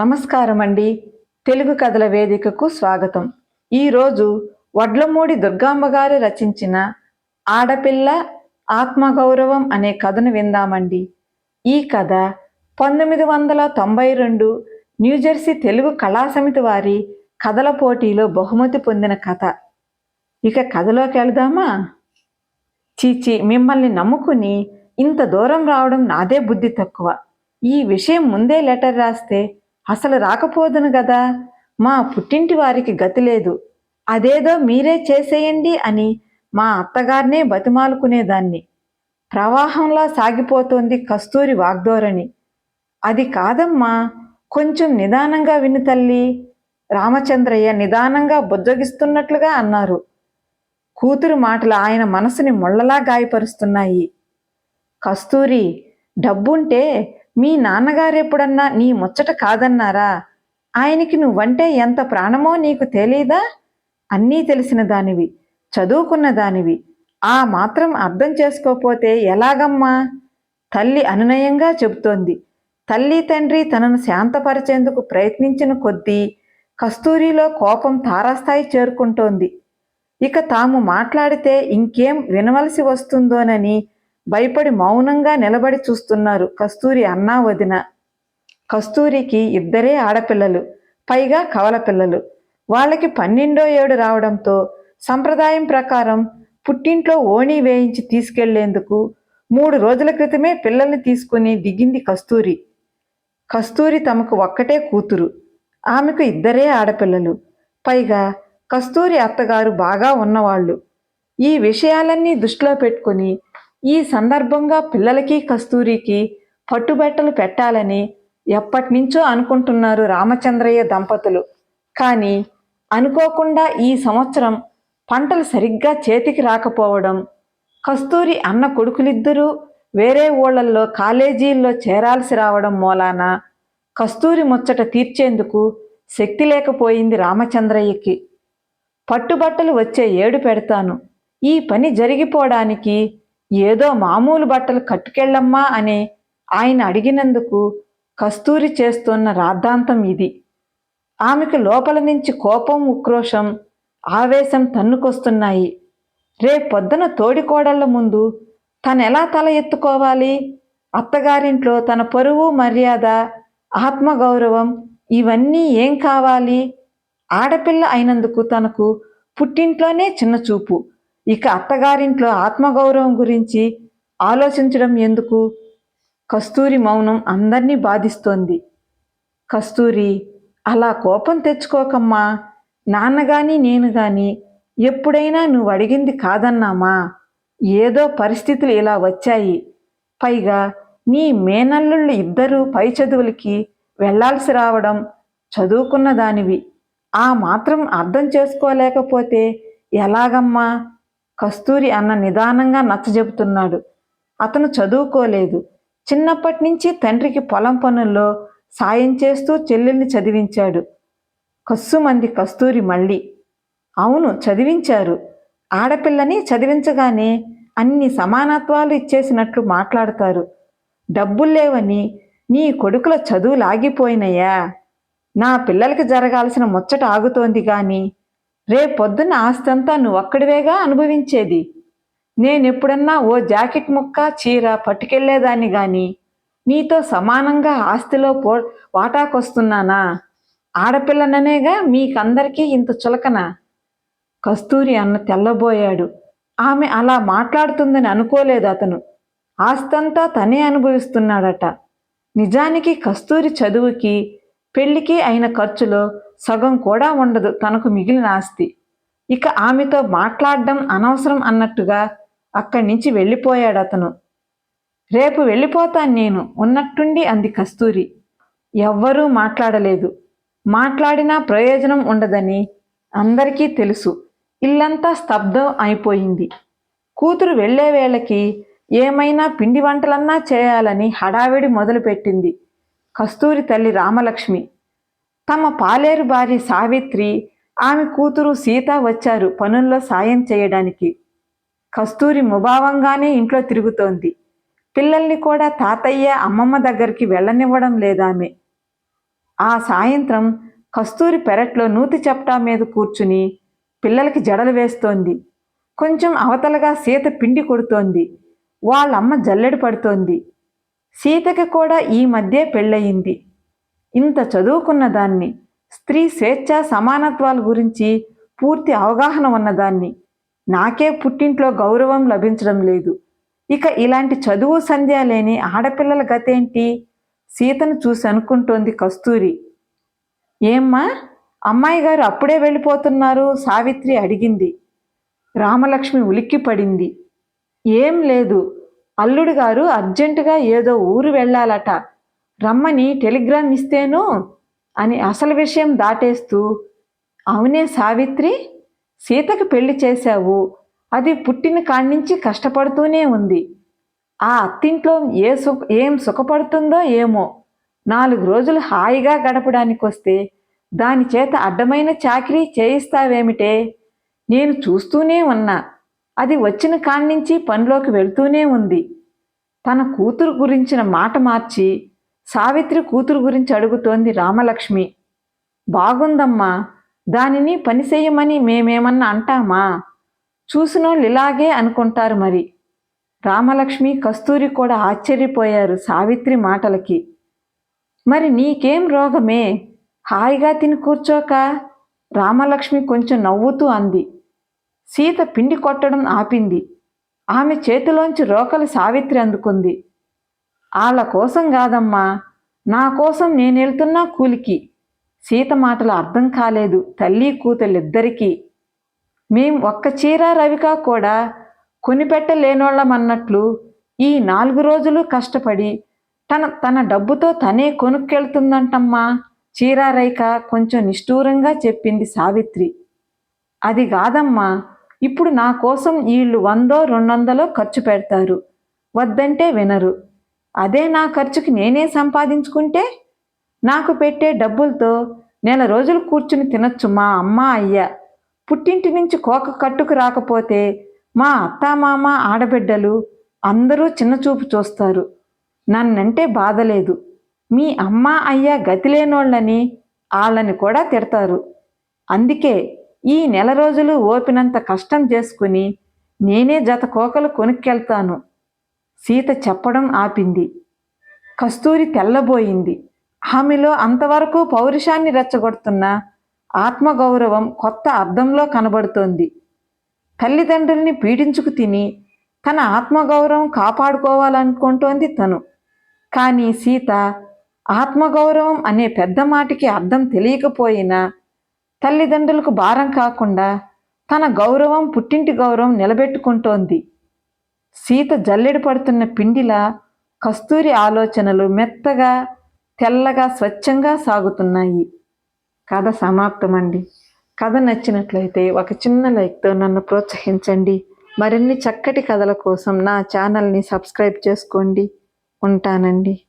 నమస్కారం అండి తెలుగు కథల వేదికకు స్వాగతం. ఈరోజు వడ్లమూడి దుర్గాంబ గారు రచించిన ఆడపిల్ల ఆత్మగౌరవం అనే కథను విందామండి. ఈ కథ పంతొమ్మిది వందల తొంభై రెండు న్యూజెర్సీ తెలుగు కళాసమితి వారి కథల పోటీలో బహుమతి పొందిన కథ. ఇక కథలోకి వెళదామా? చీచి మిమ్మల్ని నమ్ముకుని ఇంత దూరం రావడం నాదే బుద్ధి తక్కువ. ఈ విషయం ముందే లెటర్ రాస్తే అసలు రాకపోదును కదా మా పుట్టింటి వారికి గతి లేదు. అదేదో మీరే చేసేయండి అని మా అత్తగారినే బతిమాలుకునేదాన్ని. ప్రవాహంలా సాగిపోతోంది కస్తూరి వాగ్ధోరణి. అది కాదమ్మా కొంచెం నిదానంగా విను తల్లి. రామచంద్రయ్య నిదానంగా బుజ్జగిస్తున్నట్లుగా అన్నారు. కూతురు మాటలు ఆయన మనసుని ముళ్ళలా గాయపరుస్తున్నాయి. కస్తూరి డబ్బుంటే మీ నాన్నగారు ఎప్పుడన్నా నీ ముచ్చట కాదన్నారా? ఆయనకి నువ్వంటే ఎంత ప్రాణమో నీకు తెలీదా? అన్నీ తెలిసిన దానివి చదువుకున్న దానివి. ఆ మాత్రం అర్థం చేసుకోపోతే ఎలాగమ్మా? తల్లి అనునయంగా చెబుతోంది. తల్లి తండ్రి తనను శాంతపరిచేందుకు ప్రయత్నించిన కొద్దీ కస్తూరిలో కోపం తారాస్థాయి చేరుకుంటోంది. ఇక తాము మాట్లాడితే ఇంకేం వినవలసి వస్తుందోనని భయపడి మౌనంగా నిలబడి చూస్తున్నారు కస్తూరి అన్నా వదిన. కస్తూరికి ఇద్దరే ఆడపిల్లలు పైగా కవల పిల్లలు. వాళ్ళకి పన్నెండో ఏడు రావడంతో సంప్రదాయం ప్రకారం పుట్టింట్లో ఓణి వేయించి తీసుకెళ్ళేందుకు మూడు రోజుల క్రితమే పిల్లల్ని తీసుకుని దిగింది కస్తూరి. కస్తూరి తమకు ఒక్కటే కూతురు. ఆమెకు ఇద్దరే ఆడపిల్లలు. పైగా కస్తూరి అత్తగారు బాగా ఉన్నవాళ్ళు. ఈ విషయాలన్నీ దృష్టిలో పెట్టుకుని ఈ సందర్భంగా పిల్లలకి కస్తూరికి పట్టుబట్టలు పెట్టాలని ఎప్పటి నుంచో అనుకుంటున్నారు రామచంద్రయ్య దంపతులు. కానీ అనుకోకుండా ఈ సంవత్సరం పంటలు సరిగ్గా చేతికి రాకపోవడం కస్తూరి అన్న కొడుకులిద్దరూ వేరే ఊళ్ళల్లో కాలేజీల్లో చేరాల్సి రావడం మూలాన కస్తూరి ముచ్చట తీర్చేందుకు శక్తి లేకపోయింది రామచంద్రయ్యకి. పట్టుబట్టలు వచ్చే ఏడు పెడతాను. ఈ పని జరిగిపోవడానికి ఏదో మామూలు బట్టలు కట్టుకెళ్ళమ్మా అని ఆయన అడిగినందుకు కస్తూరి చేస్తున్న రాద్ధాంతం ఇది. ఆమెకు లోపల నుంచి కోపం ఉక్రోషం ఆవేశం తన్నుకొస్తున్నాయి. రేపొద్దున తోడికోడళ్ళ ముందు తనెలా తల ఎత్తుకోవాలి? అత్తగారింట్లో తన పరువు మర్యాద ఆత్మగౌరవం ఇవన్నీ ఏం కావాలి? ఆడపిల్ల అయినందుకు తనకు పుట్టింట్లోనే చిన్న చూపు ఇక అత్తగారింట్లో ఆత్మగౌరవం గురించి ఆలోచించడం ఎందుకు? కస్తూరి మౌనం అందరినీ బాధిస్తోంది. కస్తూరి అలా కోపం తెచ్చుకోకమ్మా. నాన్నగాని నేను గాని ఎప్పుడైనా నువ్వు అడిగింది కాదన్నామా? ఏదో పరిస్థితులు ఇలా వచ్చాయి. పైగా నీ మేనల్లుళ్ళు ఇద్దరూ పై చదువులకి వెళ్ళాల్సి రావడం చదువుకున్న దానివి. ఆ మాత్రం అర్థం చేసుకోలేకపోతే ఎలాగమ్మా? కస్తూరి అన్న నిదానంగా నచ్చజెబుతున్నాడు. అతను చదువుకోలేదు. చిన్నప్పటి నుంచి తండ్రికి పొలం పనుల్లో సాయం చేస్తూ చెల్లెల్ని చదివించాడు. కస్సుమంది కస్తూరి మళ్ళీ అవును చదివించారు. ఆడపిల్లని చదివించగానే అన్ని సమానత్వాలు ఇచ్చేసినట్లు మాట్లాడతారు. డబ్బులు లేవని నీ కొడుకుల చదువులు ఆగిపోయినయ్యా నా పిల్లలకి జరగాల్సిన ముచ్చట ఆగుతోంది కానీ రేపొద్దున ఆస్తంతా నువ్వు ఒక్కడివేగా అనుభవించేది? నేనెప్పుడన్నా ఓ జాకెట్ ముక్క చీర పట్టుకెళ్ళేదాన్ని గాని నీతో సమానంగా ఆస్తిలో పో వాటాకొస్తున్నానా? ఆడపిల్లననేగా మీకందరికీ ఇంత చులకన? కస్తూరి అన్న తెల్లబోయాడు. ఆమె అలా మాట్లాడుతుందని అనుకోలేదు అతను. ఆస్తంతా తనే అనుభవిస్తున్నాడట. నిజానికి కస్తూరి చదువుకి పెళ్ళికి అయిన ఖర్చులో సగం కూడా ఉండదు తనకు మిగిలిన ఆస్తి. ఇక ఆమెతో మాట్లాడడం అనవసరం అన్నట్టుగా అక్కడి నుంచి వెళ్ళిపోయాడు అతను. రేపు వెళ్ళిపోతాను నేను ఉన్నట్టుండి అంది కస్తూరి. ఎవ్వరూ మాట్లాడలేదు. మాట్లాడినా ప్రయోజనం ఉండదని అందరికీ తెలుసు. ఇల్లంతా స్తబ్దం అయిపోయింది. కూతురు వెళ్ళే వేళకి ఏమైనా పిండి వంటలన్నా చేయాలని హడావిడి మొదలుపెట్టింది కస్తూరి తల్లి రామలక్ష్మి. తమ పాలేరు భార్య సావిత్రి ఆమె కూతురు సీత వచ్చారు పనుల్లో సాయం చేయడానికి. కస్తూరి ముభావంగానే ఇంట్లో తిరుగుతోంది. పిల్లల్ని కూడా తాతయ్య అమ్మమ్మ దగ్గరికి వెళ్ళనివ్వడం లేదామె. ఆ సాయంత్రం కస్తూరి పెరట్లో నూతి చప్టా మీద కూర్చుని పిల్లలకి జడలు వేస్తోంది. కొంచెం అవతలగా సీత పిండి కొడుతోంది. వాళ్ళమ్మ జల్లెడు పడుతోంది. సీతకి కూడా ఈ మధ్య పెళ్ళయింది. ఇంత చదువుకున్న దాన్ని స్త్రీ స్వేచ్ఛ సమానత్వాల గురించి పూర్తి అవగాహన ఉన్నదాన్ని నాకే పుట్టింట్లో గౌరవం లభించడం లేదు. ఇక ఇలాంటి చదువు సంధ్య లేని ఆడపిల్లల గతేంటి? సీతను చూసి అనుకుంటోంది కస్తూరి. ఏమ్మా అమ్మాయి గారు అప్పుడే వెళ్ళిపోతున్నారు సావిత్రి అడిగింది. రామలక్ష్మి ఉలిక్కి పడింది. ఏం లేదు అల్లుడు గారు అర్జెంటుగా ఏదో ఊరు వెళ్ళాలట. రమ్మని టెలిగ్రామ్ ఇస్తేను అని అసలు విషయం దాటేస్తూ అవునే సావిత్రి సీతకు పెళ్ళి చేశావు. అది పుట్టిన కాడ్నుంచి కష్టపడుతూనే ఉంది. ఆ అత్తింట్లో ఏ సుఖ ఏం సుఖపడుతుందో ఏమో. నాలుగు రోజులు హాయిగా గడపడానికి వస్తే దాని చేత అడ్డమైన చాకరీ చేయిస్తావేమిటే? నేను చూస్తూనే ఉన్నా. అది వచ్చిన కాడ్నుంచి పనిలోకి వెళ్తూనే ఉంది. తన కూతురు గురించిన మాట మార్చి సావిత్రి కూతురు గురించి అడుగుతోంది రామలక్ష్మి. బాగుందమ్మా దానిని పని చేయమని మేమేమన్నా అంటామా? చూసినోళ్ళు ఇలాగే అనుకుంటారు మరి. రామలక్ష్మి కస్తూరి కూడా ఆశ్చర్యపోయారు సావిత్రి మాటలకి. మరి నీకేం రోగమే? హాయిగా తిని కూర్చోక? రామలక్ష్మి కొంచెం నవ్వుతూ అంది. సీత పిండి కొట్టడం ఆపింది. ఆమె చేతిలోంచి రోకలి సావిత్రి అందుకుంది. వాళ్ళ కోసం కాదమ్మా. నా కోసం నేను వెళ్తున్నా కూలికి. సీత మాటలు అర్థం కాలేదు తల్లి కూతుళ్ళిద్దరికీ. మేం ఒక్క చీర రవిక కూడా కొనిపెట్టలేనోళ్ళమన్నట్లు ఈ నాలుగు రోజులు కష్టపడి తన తన డబ్బుతో తనే కొనుక్కెళ్తుందంటమ్మా. చీరారైక కొంచెం నిష్ఠూరంగా చెప్పింది సావిత్రి. అది కాదమ్మా. ఇప్పుడు నా కోసం వీళ్ళు వందో రెండొందలో ఖర్చు పెడతారు. వద్దంటే వినరు. అదే నా ఖర్చుకి నేనే సంపాదించుకుంటే నాకు పెట్టే డబ్బులతో నెల రోజులు కూర్చుని తినొచ్చు మా అమ్మ అయ్య. పుట్టింటి నుంచి కోక కట్టుకు రాకపోతే మా అత్తామామ ఆడబిడ్డలు అందరూ చిన్నచూపు చూస్తారు. నన్నంటే బాధలేదు. మీ అమ్మ అయ్య గతిలేనోళ్ళని వాళ్ళని కూడా తిడతారు. అందుకే ఈ నెల రోజులు ఓపినంత కష్టం చేసుకుని నేనే జత కోకలు కొనుక్కెళ్తాను. సీత చెప్పడం ఆపింది. కస్తూరి తెల్లబోయింది. ఆమెలో అంతవరకు పౌరుషాన్ని రెచ్చగొడుతున్న ఆత్మగౌరవం కొత్త అర్థంలో కనబడుతోంది. తల్లిదండ్రుల్ని పీడించుకు తిని తన ఆత్మగౌరవం కాపాడుకోవాలనుకుంటోంది తను. కానీ సీత ఆత్మగౌరవం అనే పెద్ద మాటికి అర్థం తెలియకపోయినా తల్లిదండ్రులకు భారం కాకుండా తన గౌరవం పుట్టింటి గౌరవం నిలబెట్టుకుంటోంది. సీత జల్లెడ పడుతున్న పిండిలా కస్తూరి ఆలోచనలు మెత్తగా తెల్లగా స్వచ్ఛంగా సాగుతున్నాయి. కథ సమాప్తమండి. కథ నచ్చినట్లయితే ఒక చిన్న లైక్తో నన్ను ప్రోత్సహించండి. మరిన్ని చక్కటి కథల కోసం నా ఛానల్ని సబ్స్క్రైబ్ చేసుకోండి. ఉంటానండి.